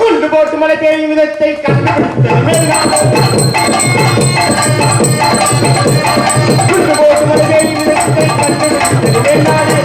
குண்டு போட்டு மழை பெய்யும் விதத்தை குண்டு போட்டு மழை பெய்யும் விதத்தை கண்டுபிடித்தது வேண்டாது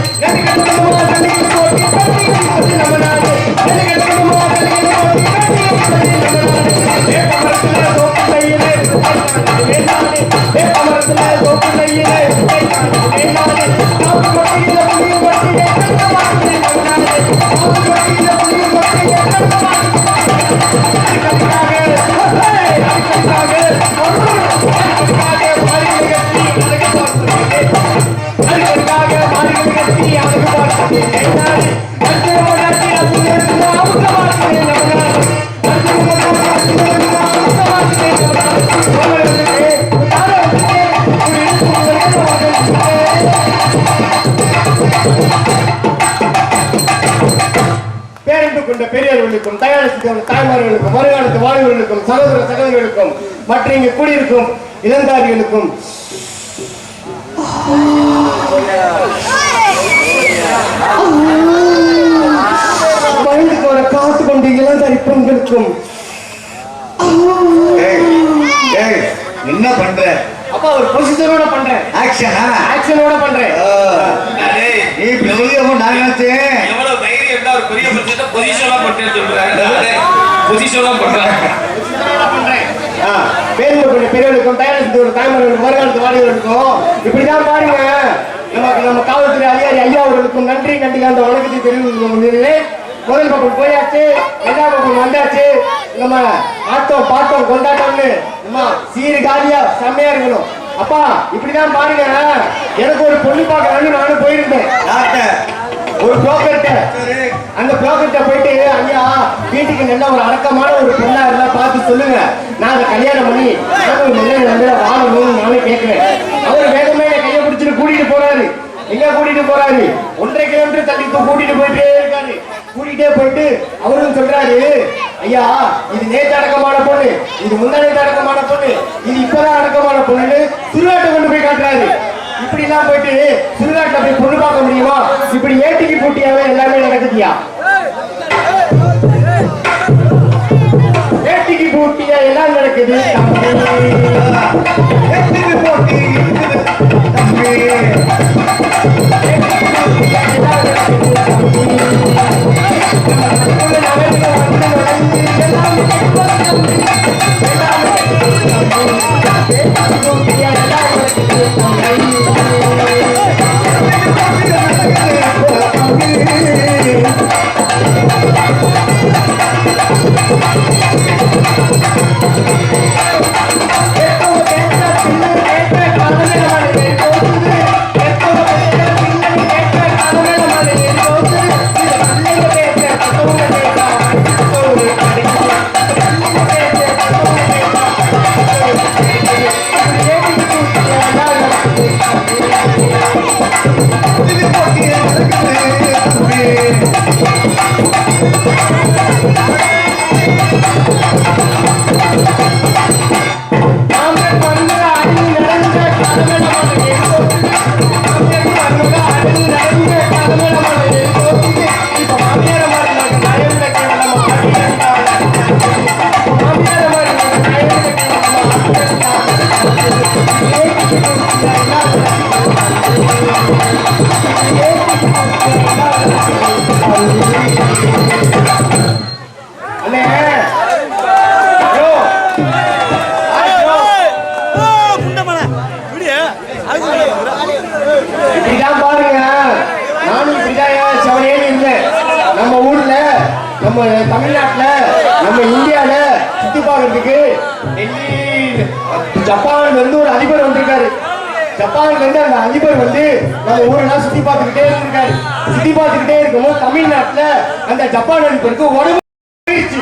வாழ்வர்களுக்கும் சகோதர சகோதரிகளுக்கும் மற்ற இங்கு கூடியிருக்கும் இளந்தாரிகளுக்கும் வயதுக்கு வர காத்து கொண்டு இளந்தாரி பெண்களுக்கும். என்ன பண்ற? அப்பா ஒரு பொசிஷனோட பண்றேன். ஆக்ஷனா ஆக்ஷனோட பண்றேன். நீ பெரிய நான் நினைச்சேன். எவ்வளவு தைரியம் ஒரு பெரிய பொசிஷனா பண்றேன்னு சொல்றாங்க பொசிஷனா பண்றாங்க பண்றேன். ஆ, பேருந்து பெரியவர்களுக்கும் ஒரு தாய்மார்களுக்கும் இப்படிதான் பாருங்க நமக்கு நம்ம காவல்துறை அதிகாரி ஐயா அவர்களுக்கும் நன்றி நன்றி அந்த வணக்கத்தை தெரிவித்து முதல் பக்கம் போயாச்சு ரெண்டாம் பக்கம் வந்தாச்சு. நம்ம ஆட்டம் பாட்டம் கொண்டாட்டம்னு நம்ம சீரு காலியா செம்மையா இருக்கணும். அப்பா இப்படிதான் பாருங்க எனக்கு ஒரு பொண்ணு பார்க்கலாம்னு நானும் போயிருந்தேன். ஒரு புரோக்கர்கிட்ட அந்த போயிட்டு ஐயா வீட்டுக்கு நல்ல ஒரு அடக்கமான ஒரு பொண்ணா இருந்தா பார்த்து சொல்லுங்க. நான் அதை கல்யாணம் பண்ணி ஒரு நல்ல நல்ல வாழணும்னு நானே கேட்கிறேன் அவர் வேகமே கையை பிடிச்சிட்டு கூட்டிட்டு போறாரு. எங்க கூட்டிட்டு போறாரு? ஒன்றரை கிலோமீட்டர் தள்ளி கூட்டிட்டு போயிட்டே இருக்காரு. கூட்டிட்டே போயிட்டு அவரும் சொல்றாரு ஐயா இது நேற்று அடக்கமான பொண்ணு இது முந்தானத்து அடக்கமான பொண்ணு இது இப்பதான் அடக்கமான பொண்ணுன்னு திருவாட்டை கொண்டு போய் காட்டுறாரு. இப்படி எல்லாம் போயிட்டு சுடுகாட்டுல போய் பொண்ணு பார்க்க முடியுமா? இப்படி ஏட்டிக்கு பூட்டியாவே எல்லாமே நடக்குதியா? எல்லாம் நடக்குது எத்தனை போட்டி இருக்குது தம்பி. எத்தனை போட்டி நடக்குது நம்ம ஊர்ல நம்ம தமிழ்நாட்டுல நம்ம இந்தியால சுத்தி பார்க்கறதுக்கு டெல்லி ஜப்பான்ல இருந்து ஒரு அதிபர் வந்திருக்காரு. ஜப்பான்ல இருந்து அந்த அதிபர் வந்து நம்ம ஊரெல்லாம் சுத்தி பார்த்துக்கிட்டே இருக்காரு சுத்தி பார்த்துக்கிட்டே இருக்கும்போது தமிழ்நாட்டுல அந்த ஜப்பான் அதிபருக்கு உடம்பு போயிடுச்சு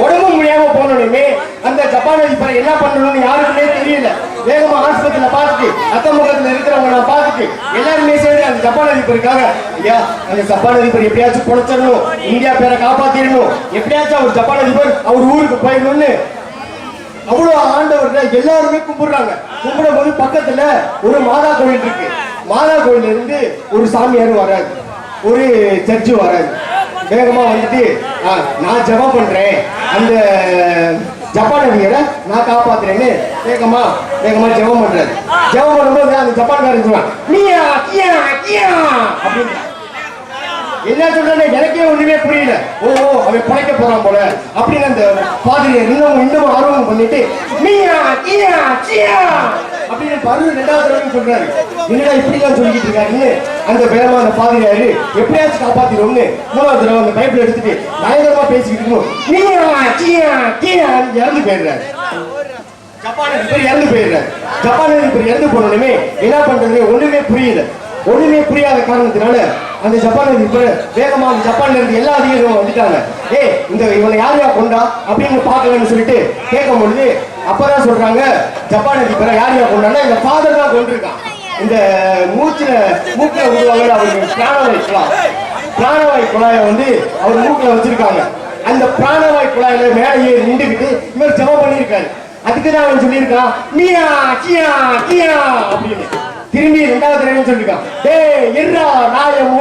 உடம்பு முடியாம போனோடனே அந்த ஜப்பான் அதிபரை என்ன பண்ணணும்னு யாருக்குமே தெரியல. வேகமா ஆஸ்பத்திரியில பார்த்துட்டு அக்கம் முகத்துல இருக்கிறவங்க நான் பார்த்துட்டு எல்லாருமே சேர்ந்து அந்த ஜப்பான் அதிபருக்காக ஐயா அந்த ஜப்பான் அதிபர் எப்படியாச்சும் பொழைச்சிடணும் இந்தியா பேரை காப்பாத்திடணும் எப்படியாச்சும் அவர் ஜப்பான் அதிபர் அவர் ஊருக்கு போயிடணும்னு அவ்வளவு ஆண்டவர்கள் எல்லாருமே கும்பிடுறாங்க. கும்பிடும் போது பக்கத்துல ஒரு மாதா கோயில் இருக்கு. மாதா கோயில இருந்து ஒரு சாமியார் வராது ஒரு சர்ச்சு வராது வேகமா வந்துட்டு "ஆ, நான் ஜெபம் பண்றேன். அந்த ஜப்பான் நடிகரை நான் காப்பாத்துறேன்னு வேகமா வேகமா ஜெபம் பண்றாரு. ஜெபம் பண்ணும்போது அந்த ஜப்பான்காரன் சொல்லுவான் நீயா அப்படின்னு. என்ன சொல்றேன்னு எனக்கே ஒண்ணுமே புரியல. ஓ ஓ, அவன் பழைக்க போறான் போல. அப்படின்னு அந்த பாதிரியார் இன்னும் இன்னும் ஆர்வம் பண்ணிட்டு நீயா கியா கியா அப்படின்னு பரு ரெண்டாவது தடவை சொல்றாரு. என்னடா இப்படி எல்லாம் சொல்லிட்டு இருக்காருன்னு? அந்த வேகமா அந்த பாதிரியாரு எப்படியாச்சும் காப்பாத்திடும்னு மூணாவது தடவை அந்த பைப்ல எடுத்துட்டு பயங்கரமா பேசிக்கிட்டு இருக்கும். நீயா கியா கியா இறந்து போயிடுறாரு. ஜப்பான் இப்ப இறந்து போயிடுறாரு. ஜப்பான் இப்ப இறந்து போனோடனே என்ன பண்றது ஒண்ணுமே புரியல. ஒண்ணுமே புரியாத காரணத்தினால அந்த ஜப்பான் இப்ப வேகமா அந்த ஜப்பான்ல இருந்து எல்லா அதிகாரிகளும் வந்துட்டாங்க. ஏ இந்த இவனை யார் யார் கொண்டா அப்படின்னு பாக்கலன்னு சொல்லிட்டு கேட்கும் பொழுது அப்பதான் சொல்றாங்க ஜப்பான் அதிபரை யார் யார் கொண்டானா இந்த ஃபாதர் தான் கொண்டிருக்கான் இந்த மூச்சுல மூக்குல உருவாங்க அவங்க பிராணவாயு குழாய். பிராணவாய் குழாயை வந்து அவர் மூக்கில் வச்சிருக்காங்க. அந்த பிராணவாய் குழாயில மேலேயே நின்றுக்கிட்டு இவர் ஜெபம் பண்ணியிருக்காரு. அதுக்கு தான் அவன் சொல்லியிருக்கான் மியா கியா கியா அப்படின்னு. திரும்பி ரெண்டாவது தடவை சொல்லியிருக்கான் டேய் எர்ரா நான் என்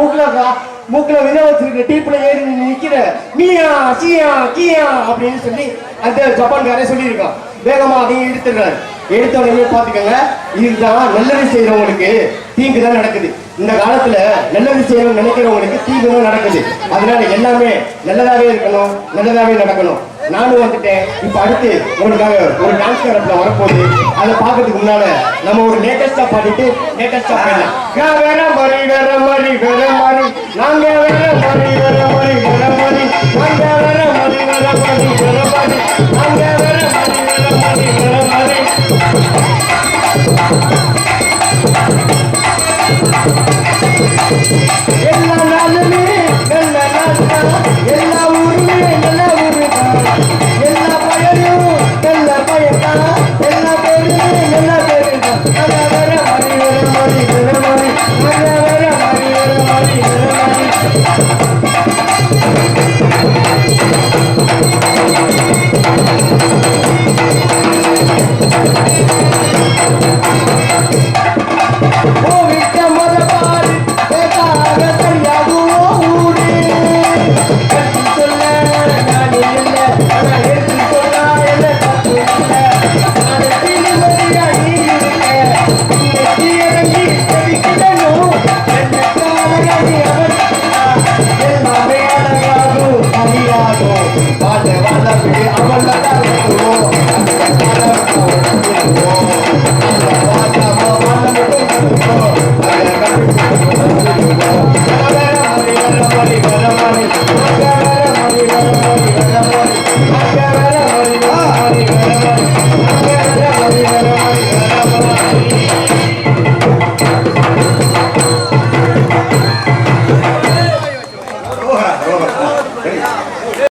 மூக்குல வித வச்சிருக்க டீப்ல ஏறி நிக்கிற. மியா கியா கியா அப்படின்னு சொல்லி அந்த ஜப்பான்காரே சொல்லியிருக்கான். வேகமா அதையும் எடுத்துடுறாரு எடுத்த உடனே பாத்துக்கோங்க இதுதான் நல்லது செய்யறவங்களுக்கு தீங்கு தான் நடக்குது. இந்த காலத்துல நல்லது செய்யணும்னு நினைக்கிறவங்களுக்கு தீங்கு தான் நடக்குது. அதனால எல்லாமே நல்லதாவே இருக்கணும் நல்லதாவே நடக்கணும். நானும் வந்துட்டேன் இப்ப அடுத்து உங்களுக்காக ஒரு டான்ஸ் கேரப்ல வரப்போகுது. அதை பார்க்கறதுக்கு முன்னால நம்ம ஒரு லேட்டஸ்டா பாடிட்டு லேட்டஸ்டா பாடலாம். நான் வேற மாதிரி வேற மாதிரி வேற மாதிரி நாங்க வேற மாதிரி வேற மாதிரி வேற மாதிரி நாங்க வேற மாதிரி வேற மாதிரி வேற மாதிரி நாங்க வேற மாதிரி வேற மாதிரி வேற மாதிரி